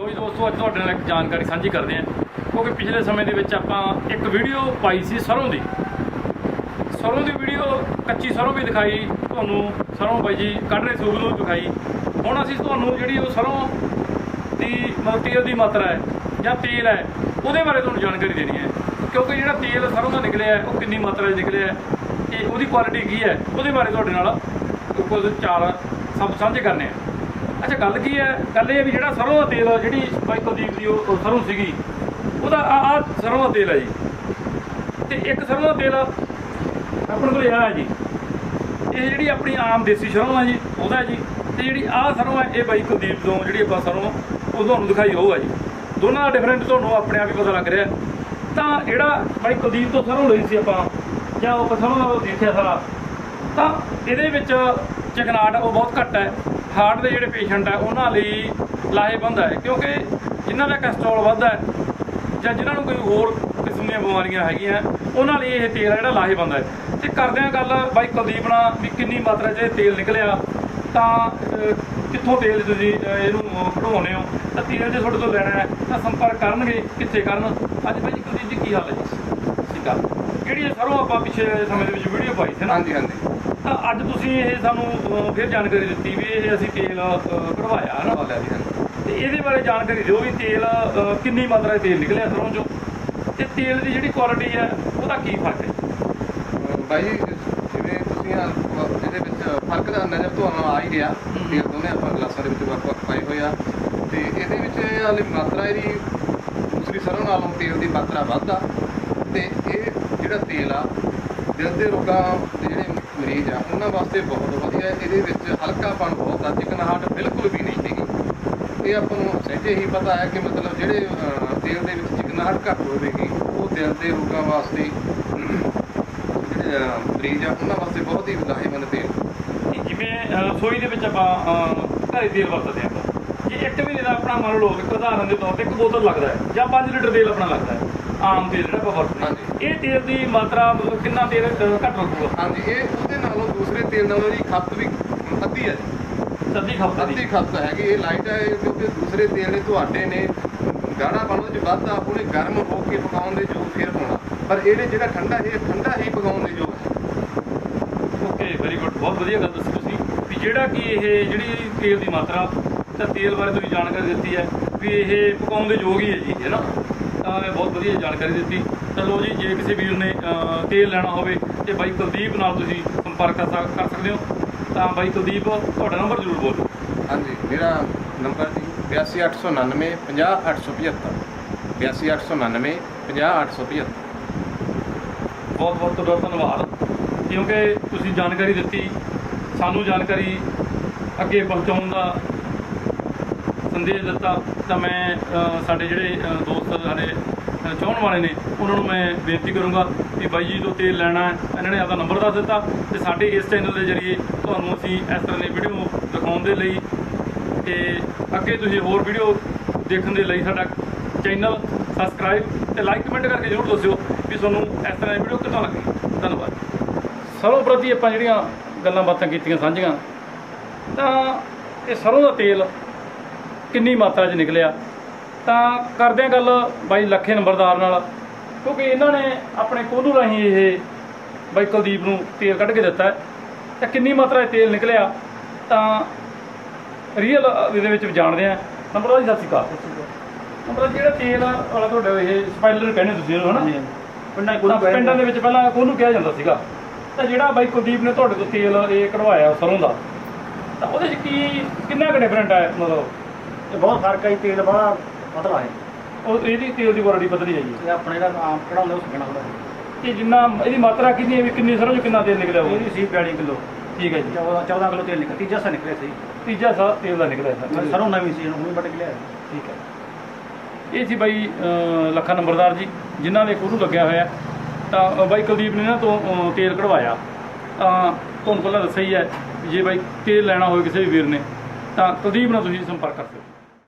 ਲੋ ਜੀ ਦੋਸਤੋ, ਅੱਜ ਤੁਹਾਡੇ ਨਾਲ ਇੱਕ ਜਾਣਕਾਰੀ ਸਾਂਝੀ ਕਰਦੇ ਹਾਂ। ਕਿਉਂਕਿ ਪਿਛਲੇ ਸਮੇਂ ਦੇ ਵਿੱਚ ਆਪਾਂ ਇੱਕ ਵੀਡੀਓ ਪਾਈ ਸੀ ਸਰੋਂ ਦੀ। ਸਰੋਂ ਦੀ ਵੀਡੀਓ ਕੱਚੀ ਸਰੋਂ ਵੀ ਦਿਖਾਈ, ਤੁਹਾਨੂੰ ਸਰੋਂ ਬਾਈ ਜੀ ਕੱਢ ਰਹੇ ਸੂਬ ਨੂੰ ਦਿਖਾਈ। ਹੁਣ ਅਸੀਂ ਤੁਹਾਨੂੰ ਜਿਹੜੀ ਉਹ ਸਰੋਂ ਦੀ ਮਤਲਬ ਤੇਲ ਦੀ ਮਾਤਰਾ ਹੈ, ਜਾਂ ਤੇਲ ਹੈ, ਉਹਦੇ ਬਾਰੇ ਤੁਹਾਨੂੰ ਜਾਣਕਾਰੀ ਦੇਣੀ ਹੈ। ਕਿਉਂਕਿ ਜਿਹੜਾ ਤੇਲ ਸਰੋਂ ਦਾ ਨਿਕਲਿਆ ਉਹ ਕਿੰਨੀ ਮਾਤਰਾ 'ਚ ਨਿਕਲਿਆ ਹੈ, ਤੇ ਉਹਦੀ ਕੁਆਲਿਟੀ ਕੀ ਹੈ, ਉਹਦੇ ਬਾਰੇ ਤੁਹਾਡੇ ਨਾਲ ਕੁਝ ਚਾਰ ਸਭ ਸਾਂਝੇ ਕਰਨੇ ਆ। ਅੱਛਾ ਗੱਲ ਕੀ ਹੈ? ਗੱਲ ਇਹ ਹੈ ਵੀ ਜਿਹੜਾ ਸਰੋਂ ਦਾ ਤੇਲ ਆ, ਜਿਹੜੀ ਬਾਈ ਕੁਲਦੀਪ ਦੀ ਉਹ ਉਹ ਸਰੋਂ ਸੀਗੀ ਉਹਦਾ ਆ ਆ ਸਰੋਂ ਦਾ ਤੇਲ ਹੈ ਜੀ। ਤੇ ਇੱਕ ਸਰੋਂ ਦਾ ਤੇਲ ਆਪਣੇ ਕੋਲ ਇਹ ਹੈ ਜੀ। ਇਹ ਜਿਹੜੀ ਆਪਣੀ ਆਮ ਦੇਸੀ ਸਰੋਂ ਆ ਜੀ ਉਹਦਾ ਜੀ। ਤੇ ਜਿਹੜੀ ਆਹ ਸਰੋਂ ਹੈ ਇਹ ਬਾਈ ਕੁਲਦੀਪ ਤੋਂ ਜਿਹੜੀ ਆਪਾਂ ਸਰੋਂ ਉਹ ਤੁਹਾਨੂੰ ਦਿਖਾਈ ਉਹ ਹੋਊਗਾ ਜੀ। ਦੋਨਾਂ ਦਾ ਡਿਫਰੈਂਟ ਤੁਹਾਨੂੰ ਆਪਣੇ ਆਪ ਹੀ ਪਤਾ ਲੱਗ ਰਿਹਾ। ਤਾਂ ਜਿਹੜਾ ਬਾਈ ਕੁਲਦੀਪ ਤੋਂ ਸਰੋਂ ਲਈ ਸੀ ਆਪਾਂ ਜਾਂ ਉਹ ਸਰੋਂ ਦਾ ਦੇਖਿਆ ਸਾਰਾ ਤਾਂ ਇਹਦੇ ਵਿੱਚ ਚਕਨਾਟ ਉਹ ਬਹੁਤ ਘੱਟ ਹੈ। ਹਾਰਟ ਦੇ ਜਿਹੜੇ ਪੇਸ਼ੈਂਟ ਹੈ ਉਹਨਾਂ ਲਈ ਲਾਹੇਵੰਦ ਹੈ ਕਿਉਂਕਿ ਜਿਨ੍ਹਾਂ ਦਾ ਕੋਲੇਸਟ੍ਰੋਲ ਵੱਧਦਾ ਹੈ ਜਾਂ ਜਿਨ੍ਹਾਂ ਨੂੰ ਕੋਈ ਹੋਰ ਕਿਸਮ ਦੀਆਂ ਬਿਮਾਰੀਆਂ ਹੈਗੀਆਂ ਉਹਨਾਂ ਲਈ ਇਹ ਤੇਲ ਆ ਜਿਹੜਾ ਲਾਹੇਵੰਦ ਹੈ। ਤੇ ਕਰਦੇ ਹਾਂ ਗੱਲ ਬਾਈ ਕੁਲਦੀਪ ਨਾਲ ਵੀ ਕਿੰਨੀ ਮਾਤਰਾ 'ਚ ਤੇਲ ਨਿਕਲਿਆ ਤਾਂ ਕਿੱਥੋਂ ਤੇਲ ਤੁਸੀਂ ਇਹਨੂੰ ਅਹ, ਕਢਵਾਉਂਦੇ ਹੋ? ਤਾਂ ਤੇਲ ਜੇ ਤੁਹਾਡੇ ਤੋਂ ਲੈਣਾ ਹੈ ਤਾਂ ਸੰਪਰਕ ਕਰਨਗੇ ਕਿੱਥੇ ਕਰਨ? ਅੱਜ ਬਾਈ ਕੁਲਦੀਪ ਜੀ ਕੀ ਹਾਲ ਹੈ ਜੀ? ਠੀਕ ਆ। ਜਿਹੜੀ ਸਰੋਂ ਆਪਾਂ ਪਿਛਲੇ ਸਮੇਂ ਦੇ ਵਿੱਚ ਵੀਡੀਓ ਪਾਈ ਸੀ ਨਾ ਹਾਂਜੀ ਹਾਂਜੀ। ਤਾਂ ਅੱਜ ਤੁਸੀਂ ਇਹ ਸਾਨੂੰ ਫਿਰ ਜਾਣਕਾਰੀ ਦਿੱਤੀ ਵੀ ਇਹ ਅਸੀਂ ਤੇਲ ਕਢਵਾਇਆ ਹੈ ਨਾ ਤੇ ਇਹਦੇ ਬਾਰੇ ਜਾਣਕਾਰੀ ਦਿਓ ਵੀ ਤੇਲ ਕਿੰਨੀ ਮਾਤਰਾ ਤੇਲ ਨਿਕਲਿਆ ਸਰੋਂ ਚੋਂ। ਤੇ ਤੇਲ ਦੀ ਜਿਹੜੀ ਕੁਆਲਿਟੀ ਹੈ ਉਹਦਾ ਕੀ ਫ਼ਰਕ ਹੈ? ਬਾਈ ਜੀ, ਜਿਵੇਂ ਤੁਸੀਂ ਇਹਦੇ ਵਿੱਚ ਫ਼ਰਕ ਦਾ ਨਜ਼ਰ ਤੁਹਾਨੂੰ ਆ ਹੀ ਰਿਹਾ। ਤੇਲ ਦੋਨੇ ਆਪਾਂ ਗਲਾਸਾਂ ਦੇ ਵਿੱਚ ਵੱਖ ਵੱਖ ਪਾਏ ਹੋਏ ਆ। ਤੇ ਇਹਦੇ ਵਿੱਚ ਇਹ ਵਾਲੀ ਮਾਤਰਾ ਇਹਦੀ ਦੂਸਰੀ ਸਰੋਂ ਨਾਲੋਂ ਤੇਲ ਦੀ ਮਾਤਰਾ ਵੱਧ ਆ। ਤੇ ਇਹ ਜਿਹੜਾ ਤੇਲ ਆ ਦਿਲ ਦੇ ਰੋਗਾਂ ਜਿਹੜੇ ਮਰੀਜ਼ ਆ ਉਹਨਾਂ ਵਾਸਤੇ ਬਹੁਤ ਵਧੀਆ ਇਹਦੇ ਵਿੱਚ ਹਲਕਾਪਣ ਬਹੁਤ ਆ ਚਿਕਨਾਹਟ ਬਿਲਕੁਲ ਵੀ ਨਹੀਂ ਹੈਗੀ ਇਹ ਆਪਾਂ ਨੂੰ ਸਹਿਜੇ ਹੀ ਪਤਾ ਹੈ ਕਿ ਮਤਲਬ ਜਿਹੜੇ ਅਹ, ਦੇ ਵਿੱਚ ਚਿਕਨਾਹਟ ਘੱਟ ਹੋਵੇਗੀ ਉਹ ਦਿਲ ਦੇ ਰੋਗਾਂ ਵਾਸਤੇ ਜਿਹੜੇ ਮਰੀਜ਼ ਆ ਉਹਨਾਂ ਵਾਸਤੇ ਬਹੁਤ ਹੀ ਲਾਹੇਵੰਦ ਤੇਲ। ਜਿਵੇਂ ਰਸੋਈ ਦੇ ਵਿੱਚ ਆਪਾਂ ਘਰੇ ਤੇਲ ਵਰਤਦੇ ਆਪਾਂ। ਜੇ ਇੱਕ ਮਹੀਨੇ ਦਾ ਆਪਣਾ ਮੰਨ ਲਓ ਇੱਕ ਉਦਾਹਰਨ ਦੇ ਤੌਰ ਤੇ ਇੱਕ ਬੋਤਲ ਲੱਗਦਾ ਹੈ ਜਾਂ 5 ਲੀਟਰ ਤੇਲ ਆਪਣਾ ਲੱਗਦਾ ਹੈ। ਆਮ ਤੇਲ ਜਿਹੜਾ ਆਪਾਂ ਵਰਤਦੇ। ਇਹ ਤੇਲ ਦੀ ਮਾਤਰਾ ਮਤਲਬ ਕਿੰਨਾ ਤੇਲ ਘੱਟ ਰੱਖੂਗਾ? ਹਾਂਜੀ ਇਹ ਉਹਦੇ ਨਾਲੋਂ ਦੂਸਰੇ ਤੇਲ ਨਾਲੋਂ ਜੀ ਖਪਤ ਵੀ ਅੱਧੀ ਹੈ ਜੀ। ਸੱਦੀ ਖਪਤ ਅੱਧੀ ਖਪਤ ਹੈਗੀ ਇਹ ਲਾਈਟ ਹੈ ਕਿਉਂਕਿ ਦੂਸਰੇ ਤੇਲ ਨੇ ਤੁਹਾਡੇ ਨੇ ਗਾੜਾ ਬਣਨ ਚ ਵੱਧ ਆ ਉਹਨੇ ਗਰਮ ਹੋ ਕੇ ਪਕਾਉਣ ਦੇ ਯੋਗ ਫੇਰ ਹੋਣਾ ਪਰ ਇਹਨੇ ਜਿਹੜਾ ਠੰਡਾ ਇਹ ਠੰਡਾ ਹੀ ਪਕਾਉਣ ਦੇ ਯੋਗ ਹੈ। ਓਕੇ ਵੈਰੀ ਗੁੱਡ ਬਹੁਤ ਵਧੀਆ ਗੱਲ ਦੱਸੀ ਤੁਸੀਂ ਵੀ ਜਿਹੜਾ ਕਿ ਇਹ ਜਿਹੜੀ ਤੇਲ ਦੀ ਮਾਤਰਾ ਤਾਂ ਤੇਲ ਬਾਰੇ ਤੁਸੀਂ ਜਾਣਕਾਰੀ ਦਿੱਤੀ ਹੈ ਵੀ ਇਹ ਪਕਾਉਣ ਦੇ ਯੋਗ ਹੀ ਹੈ ਜੀ ਹੈ ਨਾ? ਬਹੁਤ ਵਧੀਆ ਜਾਣਕਾਰੀ ਦਿੱਤੀ। ਚਲੋ ਜੀ ਜੇ ਕਿਸੇ ਵੀਰ ਨੇ ਤੇਲ ਲੈਣਾ ਹੋਵੇ ਤੇ ਬਾਈ ਕੁਲਦੀਪ ਨਾਲ ਤੁਸੀਂ ਸੰਪਰਕ ਕਰ ਸਕਦੇ ਹੋ। ਤਾਂ ਬਾਈ ਕੁਲਦੀਪ ਤੁਹਾਡਾ ਨੰਬਰ ਜ਼ਰੂਰ ਬੋਲੋ ਹਾਂਜੀ ਮੇਰਾ ਨੰਬਰ ਜੀ 82899 50875 82899 50875 ਬਹੁਤ ਬਹੁਤ ਤੁਹਾਡਾ ਧੰਨਵਾਦ। ਕਿਉਂਕਿ ਤੁਸੀਂ ਜਾਣਕਾਰੀ ਦਿੱਤੀ ਸਾਨੂੰ ਜਾਣਕਾਰੀ ਅੱਗੇ ਪਹੁੰਚਾਉਣ ਦਾ ਸੰਦੇਸ਼ ਦਿੱਤਾ ਤਾਂ ਮੈਂ ਸਾਡੇ ਜਿਹੜੇ ਦੋਸਤ ਸਾਡੇ ਅ, ਚਾਹੁਣ ਵਾਲੇ ਨੇ ਉਹਨਾਂ ਨੂੰ ਮੈਂ ਬੇਨਤੀ ਕਰੂੰਗਾ ਕਿ ਬਾਈ ਜੀ ਤੋਂ ਤੇਲ ਲੈਣਾ ਹੈ ਇਹਨਾਂ ਨੇ ਆਪਦਾ ਨੰਬਰ ਦੱਸ ਦਿੱਤਾ ਤੇ ਸਾਡੇ ਇਸ ਚੈਨਲ ਦੇ ਜ਼ਰੀਏ ਤੁਹਾਨੂੰ ਅਸੀਂ ਇਸ ਤਰ੍ਹਾਂ ਦੀ ਵੀਡੀਓ ਦਿਖਾਉਣ ਦੇ ਲਈ ਤੇ ਅੱਗੇ ਤੁਸੀਂ ਹੋਰ ਵੀਡੀਓ ਦੇਖਣ ਦੇ ਲਈ ਸਾਡਾ ਚੈਨਲ ਸਬਸਕ੍ਰਾਈਬ ਤੇ ਲਾਈਕ ਕਮੈਂਟ ਕਰਕੇ ਜ਼ਰੂਰ ਦੱਸਿਓ ਵੀ ਤੁਹਾਨੂੰ ਇਸ ਤਰ੍ਹਾਂ ਦੀ ਵੀਡੀਓ ਕਿੱਦਾਂ ਲੱਗੀ। ਧੰਨਵਾਦ। ਸਰੋਂ ਪ੍ਰਤੀ ਆਪਾਂ ਜਿਹੜੀਆਂ ਗੱਲਾਂ ਬਾਤਾਂ ਕੀਤੀਆਂ ਸਾਂਝੀਆਂ ਤਾਂ ਇਹ ਸਰੋਂ ਦਾ ਤੇਲ ਕਿੰਨੀ ਮਾਤਰਾ 'ਚ ਨਿਕਲਿਆ। ਤਾਂ ਕਰਦੇ ਹਾਂ ਗੱਲ ਬਾਈ ਲੱਖੇ ਨੰਬਰਦਾਰ ਨਾਲ ਕਿਉਂਕਿ ਇਹਨਾਂ ਨੇ ਆਪਣੇ ਕੋਲੂ ਰਾਹੀਂ ਇਹ ਬਾਈ ਕੁਲਦੀਪ ਨੂੰ ਤੇਲ ਕੱਢ ਕੇ ਦਿੱਤਾ। ਤਾਂ ਕਿੰਨੀ ਮਾਤਰਾ 'ਚ ਤੇਲ ਨਿਕਲਿਆ ਤਾਂ ਰੀਅਲ ਇਹਦੇ ਵਿੱਚ ਜਾਣਦੇ ਆ ਨੰਬਰਦਾਰ ਜੀ ਸਤਿ ਸ਼੍ਰੀ ਅਕਾਲ। ਨੰਬਰਦਾਰ ਜਿਹੜਾ ਤੇਲ ਵਾਲਾ ਤੁਹਾਡਾ ਇਹ ਸਪਾਈਲਰ ਕਹਿੰਦੇ ਤੁਸੀਂ ਇਹਨੂੰ ਹਨਾ? ਪਿੰਡਾਂ ਪਿੰਡਾਂ ਦੇ ਵਿੱਚ ਪਹਿਲਾਂ ਕੋਹਨੂੰ ਕਿਹਾ ਜਾਂਦਾ ਸੀਗਾ। ਤਾਂ ਜਿਹੜਾ ਬਾਈ ਕੁਲਦੀਪ ਨੇ ਤੁਹਾਡੇ ਤੋਂ ਤੇਲ ਇਹ ਕਢਵਾਇਆ ਸਰੋਂ ਦਾ ਤਾਂ ਉਹਦੇ 'ਚ ਕੀ ਕਿੰਨਾ ਕੁ ਡਿਫਰੈਂਟ ਹੈ ਮਤਲਬ? ਇਹ ਬਹੁਤ ਫ਼ਰਕ ਹੈ ਜੀ, ਤੇਲ ਬੜਾ ਪਤਲਾ ਹੈ। ਉਹ ਇਹਦੀ ਤੇਲ ਦੀ ਕੁਆਲਿਟੀ ਪਤਲੀ ਹੈ। ਜੀ ਇਹ ਆਪਣੇ ਦਾ ਆਮ ਕਢਾਉਂਦੇ ਉਸ ਕਿੰਨਾ ਥੋੜਾ ਤੇ ਜਿੰਨਾ ਇਹਦੀ ਮਾਤਰਾ ਕਿੰਨੀ ਹੈ ਵੀ ਕਿੰਨੀ ਸਰੋਂ 'ਚ ਕਿੰਨਾ ਤੇਲ ਨਿਕਲਿਆ ਉਹ ਇਹਦੀ ਸੀ 42 ਕਿਲੋ। ਠੀਕ ਹੈ ਜੀ। 14 14 ਕਿਲੋ ਤੇਲ ਨਿਕਲ ਤੀਜਾ ਸਾ ਨਿਕਲਿਆ ਸੀ। ਤੀਜਾ ਸਾ ਤੇਲ ਦਾ ਨਿਕਲਿਆ ਸਰ ਸਰੋਂ ਨਵੀਂ ਸੀ ਹੁਣ ਵੱਟ ਲਿਆ ਠੀਕ ਹੈ। ਇਹ ਸੀ ਬਾਈ ਅਹ, ਲੱਖਾ ਨੰਬਰਦਾਰ ਜੀ ਜਿਨ੍ਹਾਂ ਦੇ ਕੋਹਨੂੰ ਲੱਗਿਆ ਹੋਇਆ। ਹੈ। ਤਾਂ ਬਾਈ ਕੁਲਦੀਪ ਨੇ ਇਹਨਾਂ ਤੋਂ ਤੇਲ ਕਢਵਾਇਆ। ਤਾਂ ਤੁਹਾਨੂੰ ਪਹਿਲਾਂ ਦੱਸਿਆ ਹੀ ਹੈ ਵੀ ਜੇ ਬਾਈ ਤੇਲ ਲੈਣਾ ਹੋਵੇ ਕਿਸੇ ਵੀ ਵੀਰ ਨੇ ਤਾਂ ਕੁਲਦੀਪ ਨਾਲ ਤੁਸੀਂ ਸੰਪਰਕ ਕਰ ਸਕਦੇ ਹੋ।